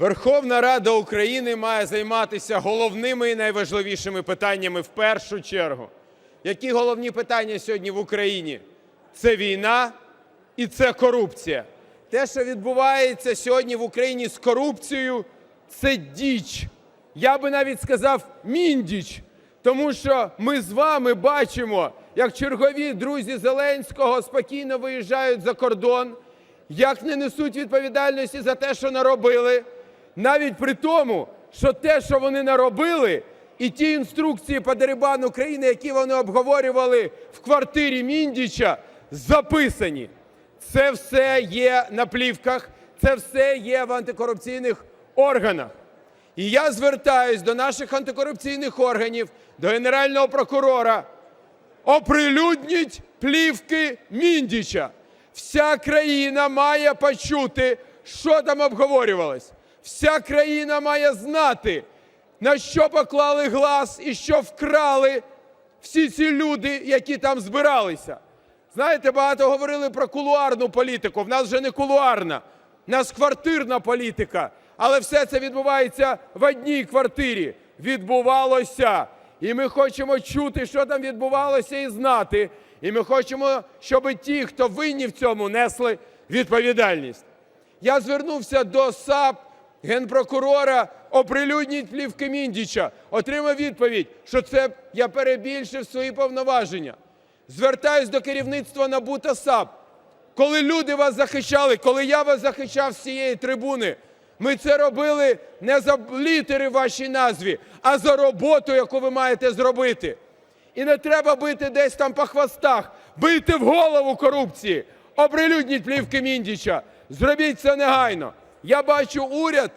Верховна Рада України має займатися головними і найважливішими питаннями в першу чергу. Які головні питання сьогодні в Україні? Це війна і це корупція. Те, що відбувається сьогодні в Україні з корупцією, це діч. Я би навіть сказав міндіч. Тому що ми з вами бачимо, як чергові друзі Зеленського спокійно виїжджають за кордон, як не несуть відповідальності за те, що наробили, навіть при тому, що те, що вони наробили, і ті інструкції по дерибану країни, які вони обговорювали в квартирі Міндіча, записані. Це все є на плівках, це все є в антикорупційних органах. І я звертаюсь до наших антикорупційних органів, до Генерального прокурора. Оприлюдніть плівки Міндіча. Вся країна має почути, що там обговорювалось. Вся країна має знати, на що поклали глаз і що вкрали всі ці люди, які там збиралися. Знаєте, багато говорили про кулуарну політику. В нас вже не кулуарна, в нас квартирна політика. Але все це відбувається в одній квартирі. Відбувалося. І ми хочемо чути, що там відбувалося, і знати. І ми хочемо, щоб ті, хто винні в цьому, несли відповідальність. Я звернувся до САП, генпрокурора, оприлюдніть плівки Міндіча. Отримав відповідь, що це я перебільшив свої повноваження. Звертаюсь до керівництва НАБУ та САП. Коли люди вас захищали, коли я вас захищав з цієї трибуни, ми це робили не за літери в вашій назві, а за роботу, яку ви маєте зробити. І не треба бити десь там по хвостах, бити в голову корупції. Оприлюдніть плівки Міндіча. Зробіть це негайно. Я бачу, уряд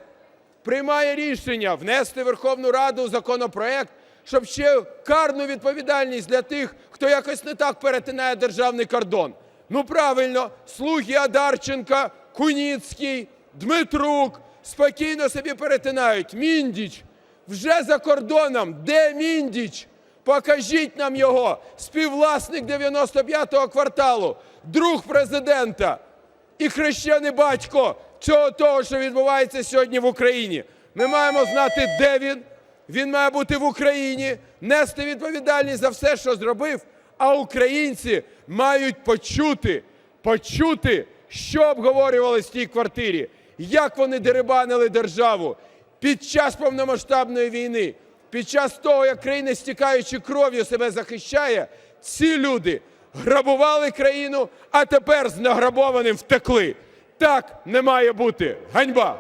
приймає рішення внести в Верховну Раду законопроект, щоб ще карну відповідальність для тих, хто якось не так перетинає державний кордон. Ну правильно, слуги Адарченка, Куніцький, Дмитрук спокійно собі перетинають. Міндіч вже за кордоном. Де Міндіч? Покажіть нам його. Співвласник 95-го кварталу, друг президента і хрещений батько цього того, що відбувається сьогодні в Україні. Ми маємо знати, де він. Він має бути в Україні, нести відповідальність за все, що зробив. А українці мають почути, почути, що обговорювалось в тій квартирі, як вони дерибанили державу під час повномасштабної війни, під час того, як країна, стікаючи кров'ю, себе захищає. Ці люди грабували країну, а тепер з награбованим втекли. Так не має бути. Ганьба!